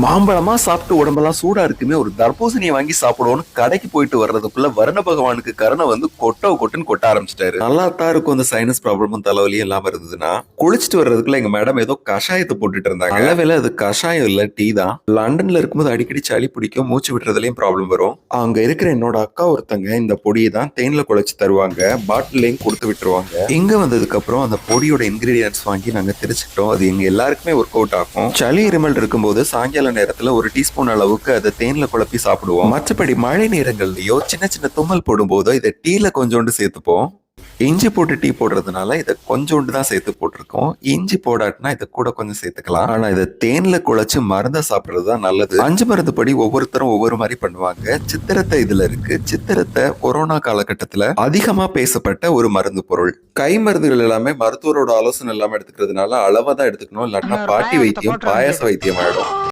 மாம்பழமா சாப்பிட்டு உடம்பெல்லாம் சூடா இருக்குமே ஒரு தர்பூசணியை வாங்கி சாப்பிடுவோம்னு கடைக்கு போயிட்டு வர்றதுக்குள்ள வருண பகவானுக்கு கருணை வந்து கொட்ட கொட்டுன்னு கொட்ட ஆரம்பிச்சிட்டாரு. நல்லா தான் இருக்கும் அந்த சைனஸ் ப்ராப்ளமும் தலைவலியும் இல்லாம இருந்ததுன்னா குளிச்சுட்டு வர்றதுக்குள்ள எங்க மேடம் ஏதோ கஷாயத்தை போட்டுட்டு இருந்தாங்க. அளவில் அது கஷாயம் இல்ல டீ தான். லண்டன்ல இருக்கும்போது அடிக்கடி சளி பிடிக்கும் மூச்சு விடுறதுலயும் ப்ராப்ளம் வரும். அங்க இருக்கிற என்னோட அக்கா ஒருத்தங்க இந்த பொடியை தான் தேன்ல குழைச்சு தருவாங்க பாட்டிலையும் கொடுத்து விட்டுருவாங்க. இங்க வந்ததுக்கு அப்புறம் அந்த பொடியோட இன்கிரீடியன்ஸ் வாங்கி நாங்க தெரிச்சுக்கிட்டோம். அது எங்க எல்லாருக்குமே ஒர்க் அவுட் ஆகும். சளி இருமல் இருக்கும்போது சாயங்கால நேரத்துல ஒரு டீஸ்பூன் அளவுக்கு அதை தேன்ல குழப்பி சாப்பிடுவோம். மற்றபடி மழை நேரங்கள்லயோ சின்ன சின்ன தும்மல் போடும்போதோ இதை டீல கொஞ்சோண்டு சேர்த்துப்போம். இஞ்சி போட்டு டீ போடுறதுனால இதை கொஞ்சோண்டு தான் சேர்த்து போட்டிருக்கோம். இஞ்சி போடாட்டினா இதை கூட கொஞ்சம் சேர்த்துக்கலாம். ஆனா இதை தேன்ல குழைச்சு மருந்த சாப்பிடுறது தான் நல்லது. அஞ்சு மருந்து படி ஒவ்வொருத்தரும் ஒவ்வொரு மாதிரி பண்ணுவாங்க. சித்திரத்தை இதுல இருக்கு. சித்திரத்தை கொரோனா காலகட்டத்துல அதிகமா பேசப்பட்ட ஒரு மருந்து பொருள். கை மருந்துகள் எல்லாமே மருத்துவரோட ஆலோசனை இல்லாம எடுத்துக்கிறதுனால அளவா தான் எடுத்துக்கணும். இல்லாட்டினா பாட்டி வைத்தியம் பாயாச வைத்தியம் ஆயிடும்.